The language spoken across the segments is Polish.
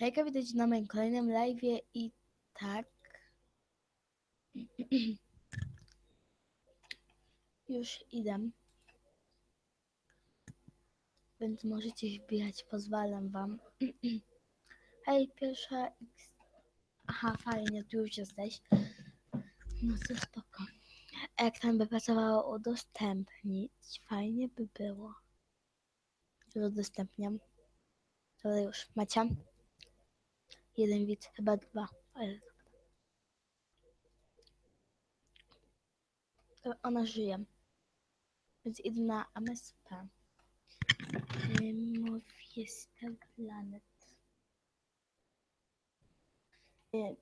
Hejka, witajcie na moim kolejnym live'ie i tak. Już idę. Więc możecie wbijać, pozwalam wam. Hej, pierwsza. Aha, fajnie, tu już jesteś. No to spoko. Jak tam by pasowało udostępnić, fajnie by było. Już udostępniam. To już, macie? Jeden widz, chyba dwa. Ale... Ona żyje. Więc idę na MSP. Mowiesta Planet. Ym.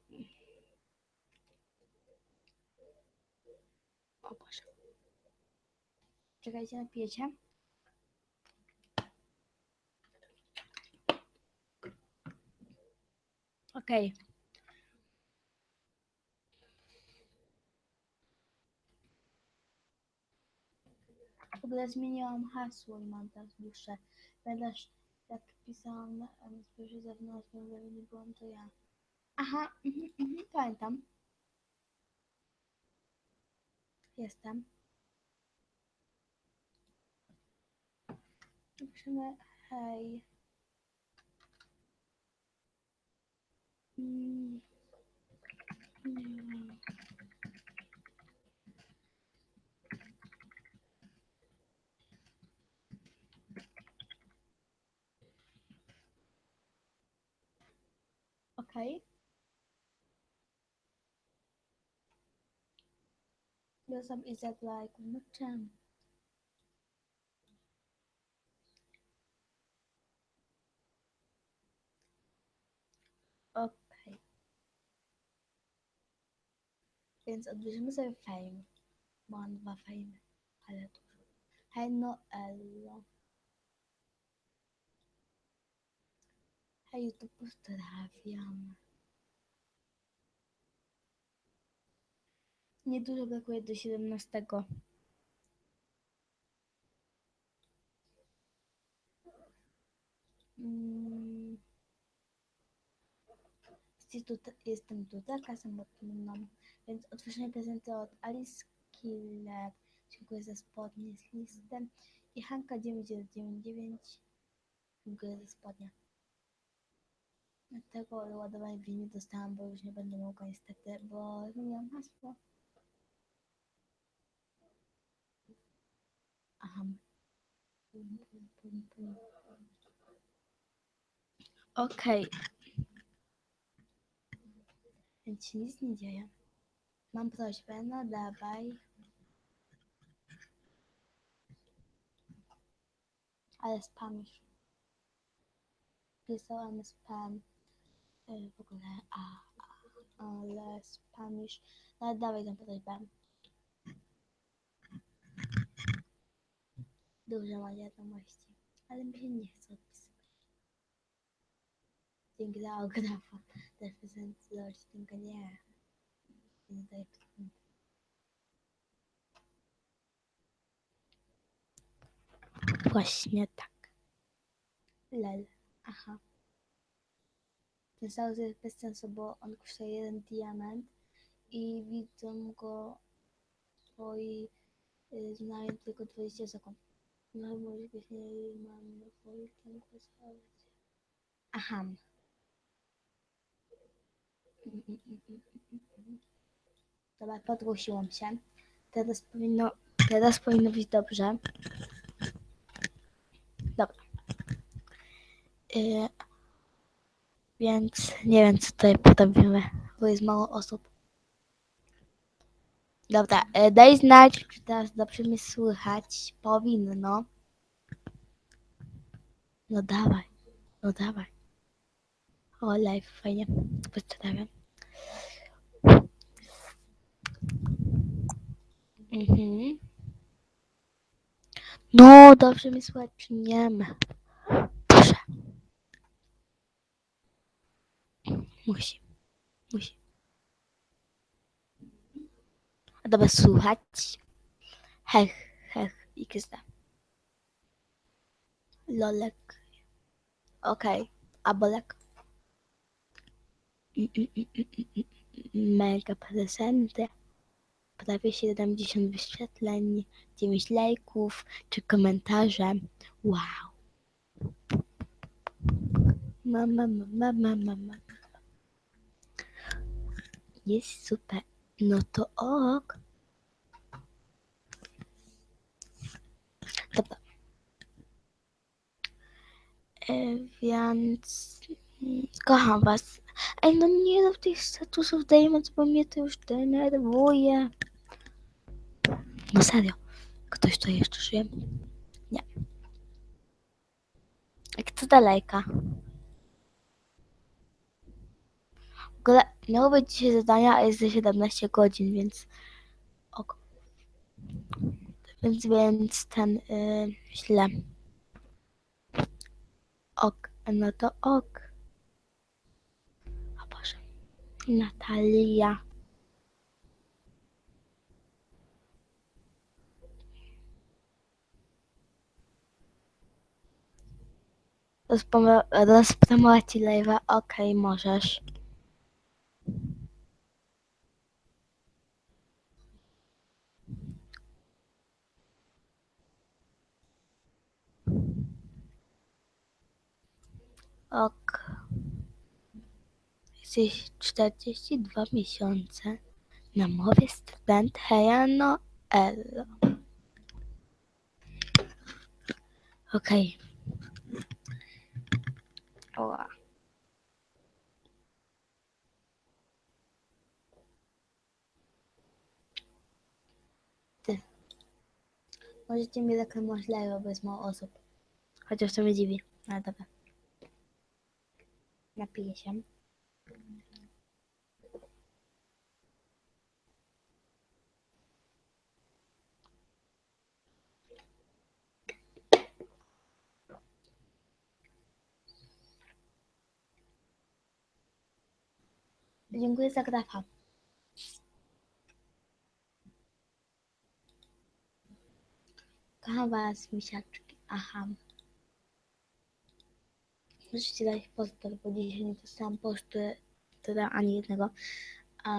O Boże. Czekajcie, napijecie? Okej. W ogóle zmieniłam hasło i mam teraz dłuższe. Pamiętasz, jak pisałam um, spojrzeć zewnątrz, ale nie byłam to ja. Aha, mhm, mhm, pamiętam. Jestem. Piszemy hej. Mm. Mm. Okej. Do some is that like no czemu? Okej. Więc odbierzemy sobie fame. Bo mam dwa fame, ale dużo. Hej no Ello. Hej YouTube pozdrawiam. Niedużo brakuje do 17. Mm. Jest tutaj, jestem tutelka samotną, więc otworzenie prezenty od Alice Killer. Dziękuję za spodnie z listem. I Hanka 9999. Dziękuję za spodnie. Tego ładowania w nie dostałam, bo już nie będę mogła niestety, bo zmieniłam hasło. Aha. Okej. Więc się nic nie dzieje. Mam prośbę, no dawaj. Ale spamisz. Pisałem spam. y, W ogóle, a, a, ale spamisz. No dawaj tą prośbę. Dużo ma wiadomości, ale mi się nie chce odpisywać. Dzięki za autografa. Też prezentować tylko nie. Właśnie tak. Lel. Aha. Ten cały jest bez sensu, bo on kosztuje jeden diament i widzą go twoi y, znają tylko 20 sekund. No może być nie mam posłuchać. Aha. Mm, mm, mm, mm, mm. Dobra, podgłosiłam się. Teraz powinno, teraz powinno być dobrze. Dobra. Y, więc nie wiem, co tutaj potawimy, bo jest mało osób. Dobra, y, daj znać, czy teraz dobrze mnie słychać. Powinno. No dawaj, no dawaj. O, live, fajnie. Pozdrawiam. Mhm. No, dobrze mi słychać, nie? Proszę. Musi. Musi. Dobra, słuchać. Hech, hech, XD. Lolek. Okej, a bolek? mm, mm, mm, mm, mm, mega prezenty. Prawie 70 wyświetleń, 9 lajków czy komentarze. Wow. Mama, mama, mama, mama. Jest super. No to ok. Dobra. E, więc mm, kocham was. Ej, no nie rób tych statusów Diamonds, bo mnie to już denerwuje. No serio. Ktoś to jeszcze żyje? Nie. Jak to daleka? W ogóle miało być dzisiaj zadania, a jest za 17 godzin, więc ok. Więc, więc ten y, źle. Ok, no to ok. O Boże. Natalia. Rozpromować ci live'a? Okej, możesz. Ok. Jesteś 42 miesiące na mowie student Hejano Elo. Okej. Ty. Możecie mi reklamować jest mało osób. Chociaż to mnie dziwi. Ale dobra. Napiję się. Dziękuję za grafa. Kocham was, misiaczki. Aha. Możecie dać pozdro, bo dzisiaj nie dostałam poczty, teda ani jednego. A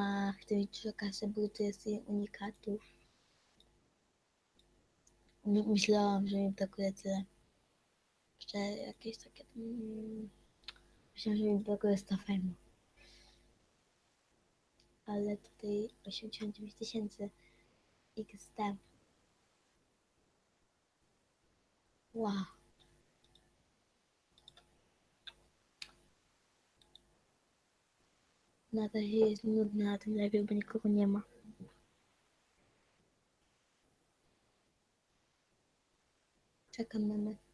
mieć dużo kasy, to jest jej unikatów. My- Myślałam, że mi brakuje tyle. Że jakieś takie... Mm, myślałam, że mi brakuje 100 fejmu. Ale tutaj 89 tysięcy XD. Wow. Na razie jest nudno na tym live, bo nikogo nie ma. Czekam mamy.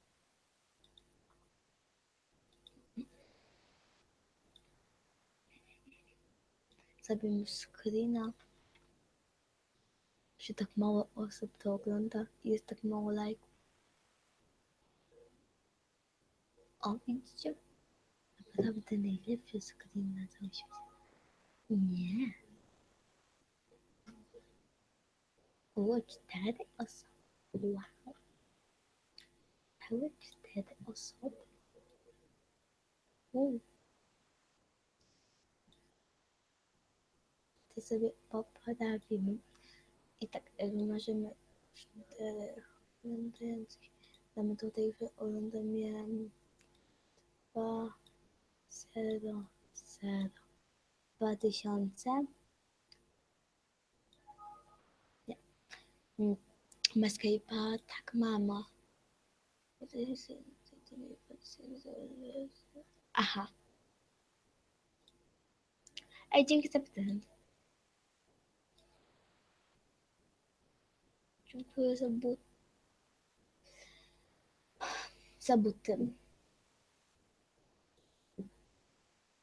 Zrobimy screena. Że tak mało osób to ogląda i jest tak mało lajków. O, widzicie? Naprawdę najlepszy screen na całym świecie. Nie. Było cztery osoby. Wow. Były cztery osoby. U. To sobie poprawimy. I tak możemy czterech oglądających. Damy tutaj, oglądamy dwa, zero, zero. Dwa tysiące. Nie. Mm. Escape'a, tak mamo. Aha. Ej, dzięki za prezent. Dziękuję za but. Za buty.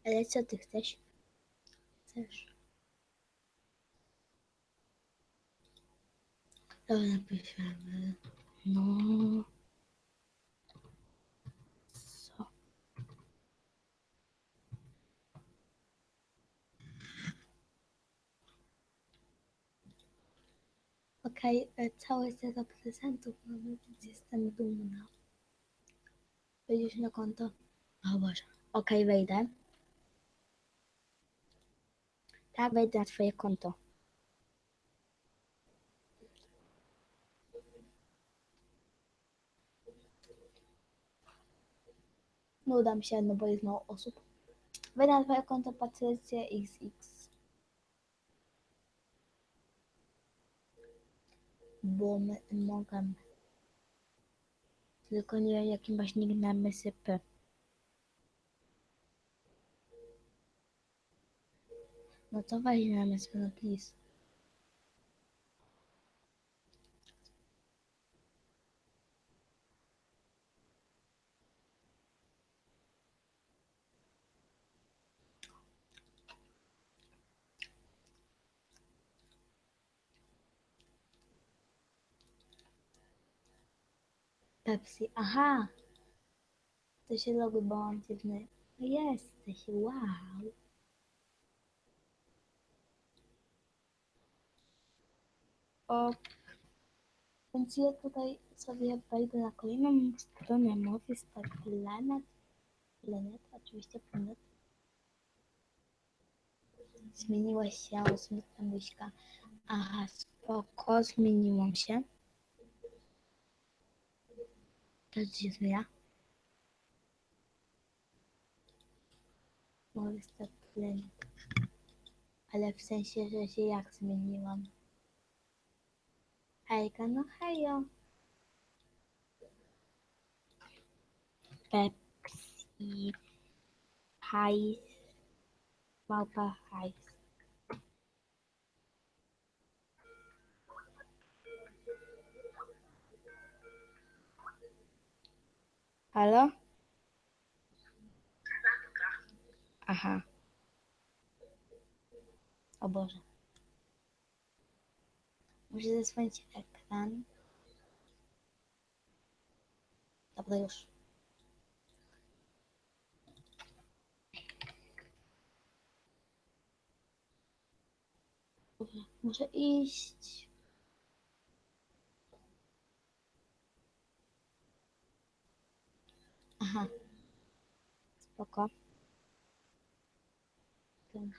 Ale co ty chcesz? Chcesz? Dobra, napiszemy. No. Okej, e, całe prezentów mamy, więc jestem dumna. Wejdziesz na konto? O Boże. Okej, wejdę. Tak, wejdę na twoje konto. No uda mi się, no bo jest mało osób. Wejdę na twoje konto Patrycja XX. Bo my mogę. Tylko nie wiem jaki na. No to weź na MSP, no please. Pepsi, aha! To się logo bałantywny. No jesteś, wow! O, więc ja tutaj sobie wejdę na kolejną stronę z tak Planet. Planet, oczywiście Planet. Zmieniła się smutna myszka. Aha, spoko, zmieniłam się. To się zmienia. Mowy z tak Planet. Ale w sensie, że się jak zmieniłam. Hejka, no hejo. Pepsi. Hajs. Małpa hajs. Halo? Aha. O Boże. Muszę zasłonić ekran. Dobra, już. Dobra, muszę iść. Aha. Spoko. Ten.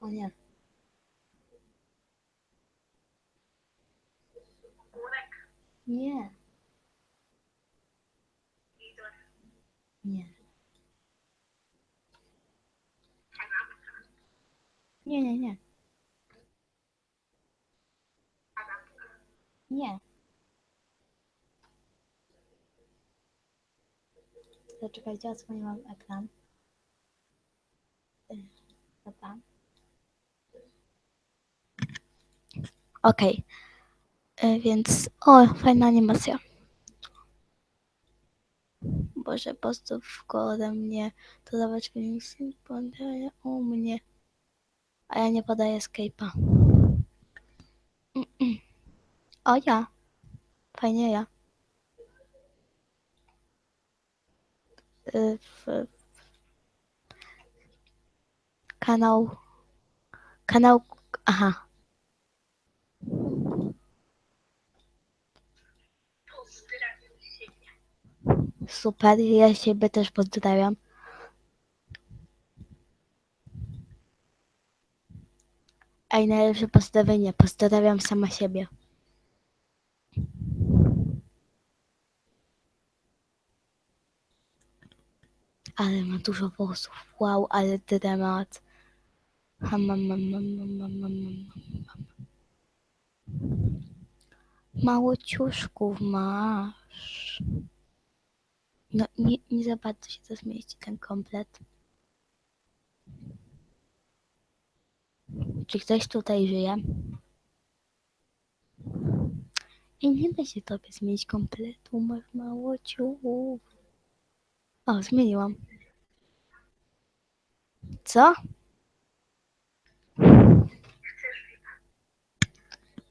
O nie. Nie. Nie. Nie, nie, nie. Nie. Zaczekajcie, odsłoniłam ekran. Y, Dobra. Okej. Y, Więc, o, fajna animacja. Boże, pozdrów ode mnie. To dawać filmik podaje u mnie. A ja nie podaję Skype'a. Mm-mm. O ja. Fajnie ja. W, kanał. Kanał. Aha. Super, ja siebie też pozdrawiam. Ej, najlepsze pozdrowienie. Pozdrawiam sama siebie. ale ma dużo włosów. Wow, ale dramat. Mam. Mało ciuszków masz. No, nie, nie za bardzo się to zmieści, ten komplet. Czy ktoś tutaj żyje? I nie da się tobie zmienić kompletu, masz mało ciuchów. O, zmieniłam. Co?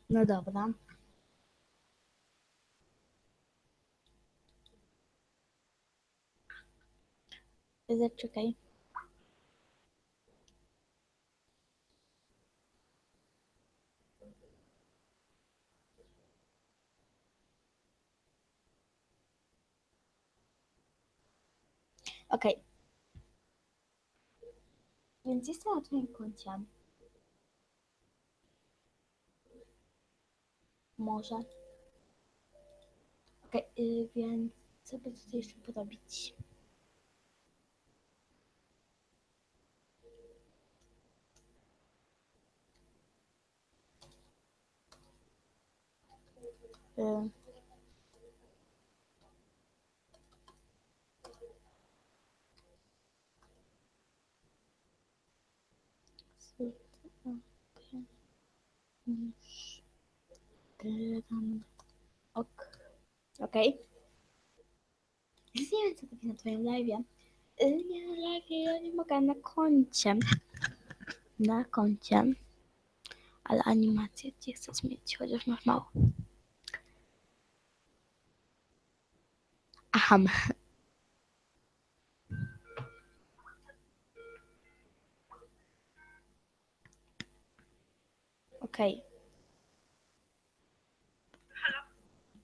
No dobra. Zaczekaj. Okej więc jestem na twoim koncie. Może. Ok, yy, więc co by tutaj jeszcze podobić? Yy. Już. Grand. Ok. Okej. Nie wiem, co na twoim live'ie. Y, Nie, na ja nie mogę, na koncie. Na koncie. Ale animację ci chcę zmienić, chociaż masz mało. Aha. Okej.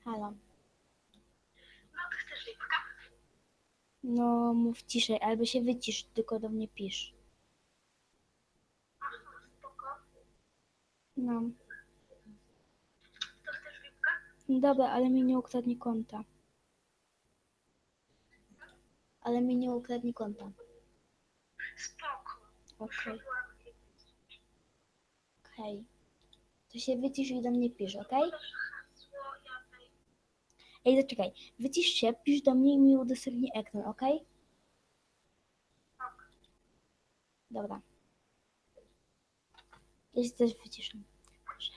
Halo. No to chcesz lipka? No, mów ciszej, albo się wycisz, tylko do mnie pisz. Aha, spoko. No. To chcesz lipka? Dobra, ale mi nie ukradnie konta. Ale mi nie ukradnie konta. Spoko. Okej, okej. To się wycisz i do mnie pisz, wejdę. Ej, zaczekaj. Wycisz się, pisz do mnie i mi udostępnij ekran, okej? Dobra. Się też wyciszę. Proszę.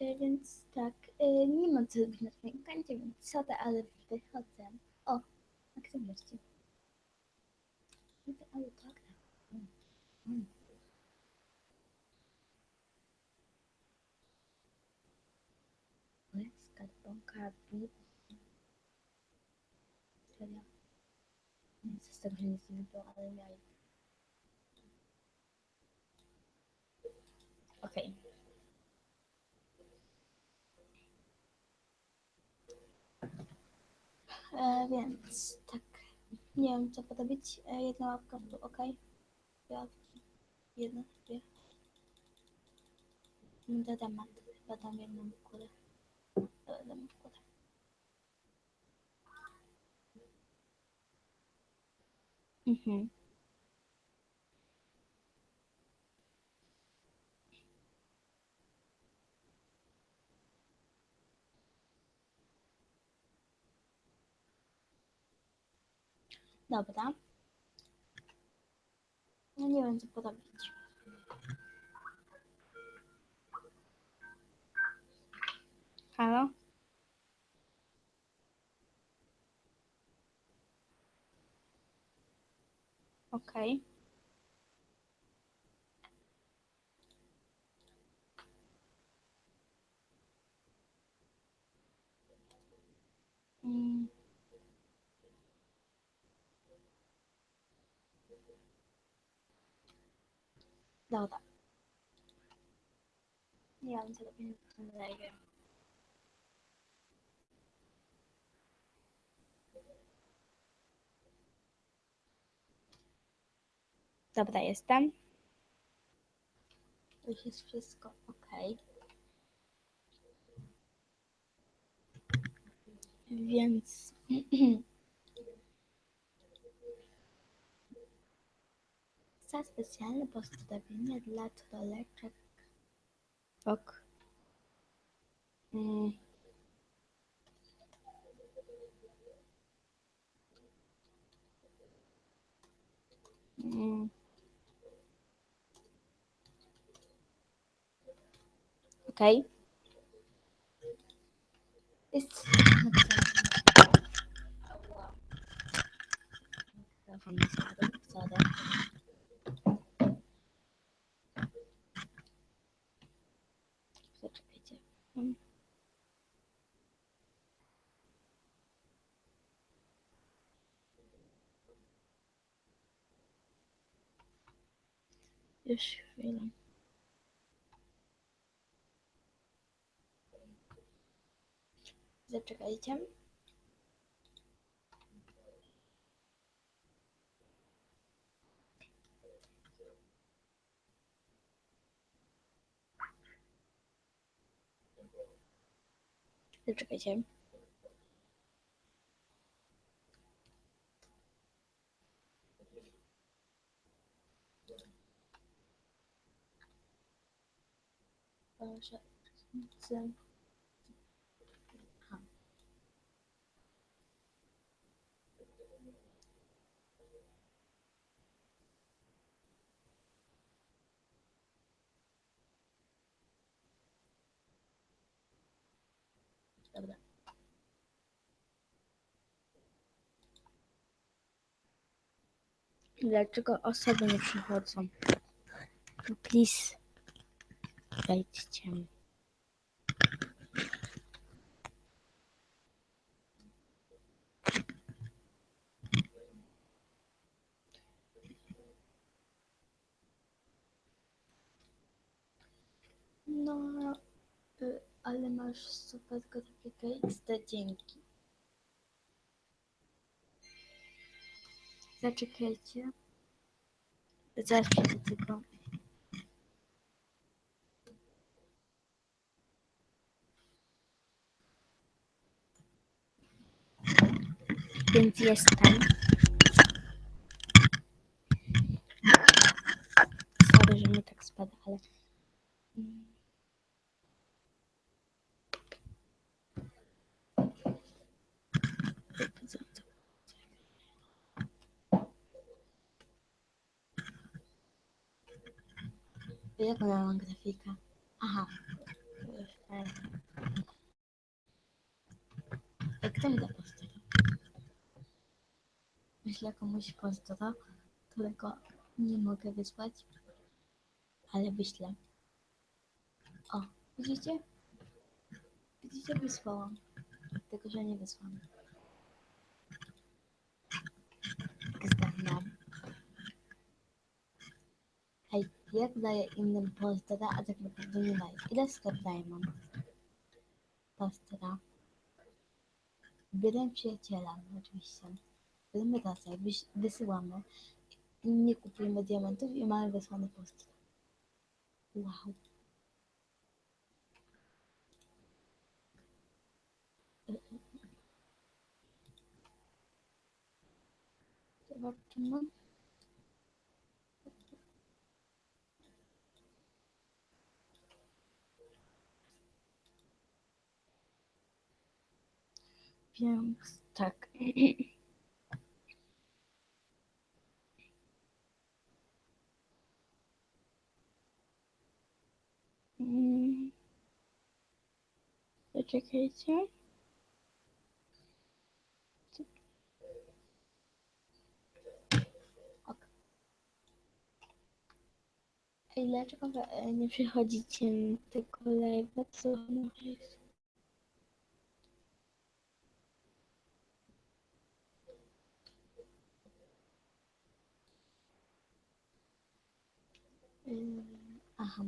E, Więc tak, e, nie mam co robić na swoim koncie, więc sorry, ale wychodzę. O, aktywności. Niby autograf. Mm. Mm. Skarbonka, bit. Serio. Nie chcę z tego, że nic nie wybrał, ale miałem. Okej. E, Więc tak, nie wiem co porobić. E, Jedna łapka w dół, okej? Dwie łapki. Jedna, dwie. No dodam, chyba dam jedną w górę. Dobra, Mhm. Dobra. No nie wiem co porobić. Halo? Okej. Mm. Dobra. Nie wiem co robić na tym live. Dobra, jestem. Już jest wszystko ok. Więc. Za specjalne postawienie dla troleczek. Ok. Mm. Mm. Okej. Jest Mikrofon spadł, zaczekajcie. Zaczekajcie. Proszę. Dobra. Dlaczego osoby nie przychodzą? Please. Wejdźcie. No, y, ale masz super XD, dzięki. Zaczekajcie. Zaraz przyjdę tylko. Więc jestem. Sorry, że mi tak spada, ale... Mm. Jaką ja mam grafikę? Aha. Ej, Kto mi da pozdro? Myślę komuś pozdro, którego nie mogę wysłać, ale wyślę. O, widzicie? Widzicie, wysłałam. Tylko, że nie wysłałam. Zdam. Hej, jak daję innym pozdra, a tak naprawdę nie daję. Ile sklep daję mam? Pozdra. Wybieram przyjaciela, oczywiście. Bierzemy wyś- wysyłamy. I nie kupujemy diamentów i mamy wysłany pozdra. Wow. Zobaczymy. Więc tak. Mm. Poczekajcie. Ok. Ej, dlaczego e, nie przychodzicie na tego? Co? Ym, Aha.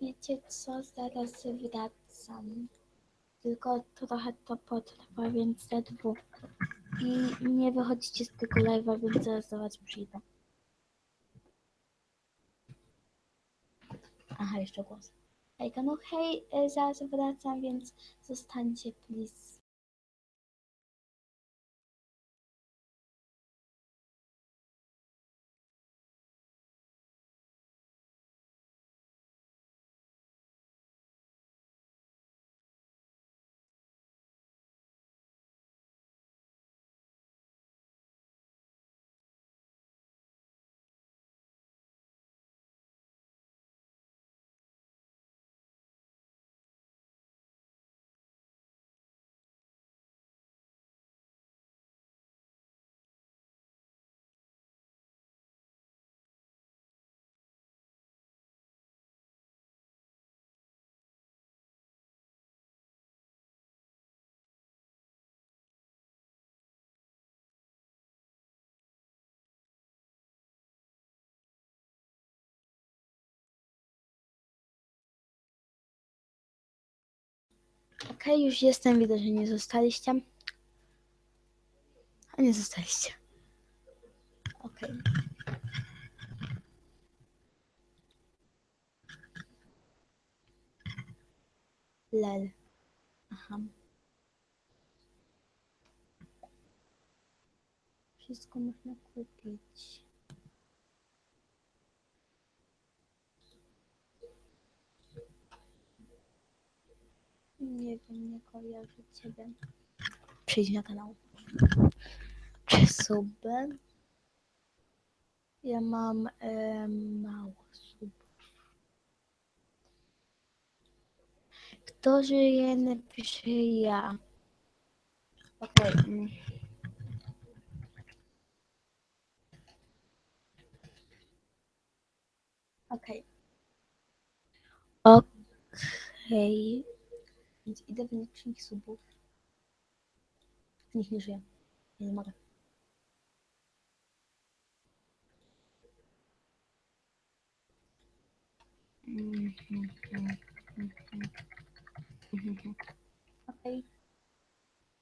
Wiecie co, zaraz wracam. Tylko trochę to potrwa, więc za dwóch. I nie wychodzicie z tego live'a, więc zaraz do was przyjdę. Aha, jeszcze głos. Hejka, no hej, e, zaraz wracam, więc zostańcie, please. Okej, okay, już jestem, widzę, że nie zostaliście. A nie zostaliście. Okej. Okay. Lel. Aha. Wszystko można kupić. Nie wiem, nie kojarzę ciebie. Przejdź na kanał. Czy suby? Ja mam em, mało subów. Kto żyje, napisze ja. Okej. mm. Okej. Okej. Więc idę w licznik subów. Nikt nie żyje. Nie mogę. Okej.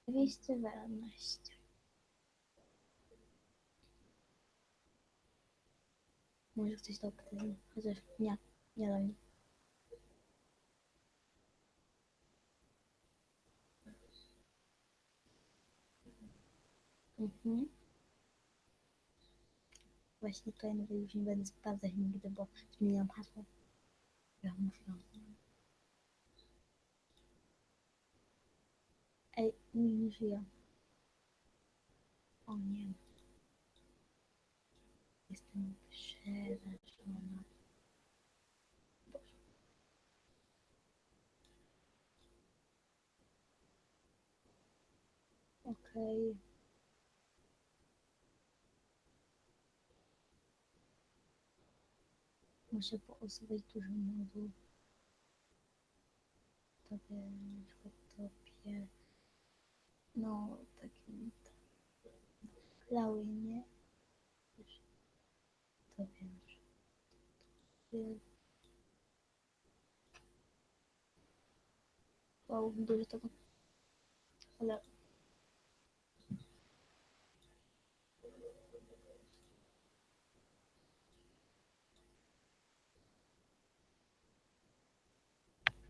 211. Może ktoś to obtyli. Chociaż nie, nie do mnie. Mhm. Właśnie nawet już nie będę sprawdzać nigdy, bo zmieniłam hasło. Ja muszę. Ej, nie, nie żyję. O nie. Jestem przerażona. Okej. Muszę poosuwać dużo modów. Tobie na przykład tobie. No, takim Klały, nie? Wiesz, Tobie. Tobie. Wow, dużo tego. Ale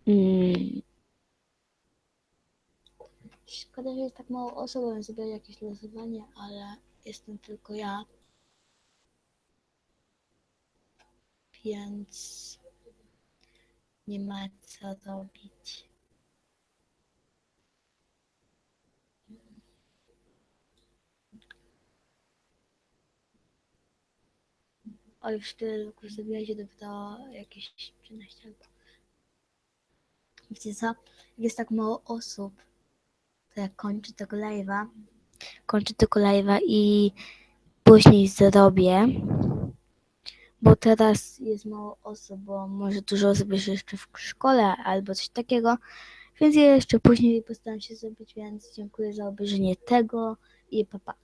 Mm. Szkoda, że jest tak mało osób, bym zrobiła jakieś losowanie, ale jestem tylko ja. Więc nie ma co robić. O, już tyle roku zrobiła się dopiero jakieś 13 albo. Wiecie co? Jest tak mało osób, to jak kończę tego live'a, kończę tego live'a i później zrobię, bo teraz jest mało osób, bo może dużo osób jest jeszcze w szkole albo coś takiego, więc ja jeszcze później postaram się zrobić, więc dziękuję za obejrzenie tego i pa pa.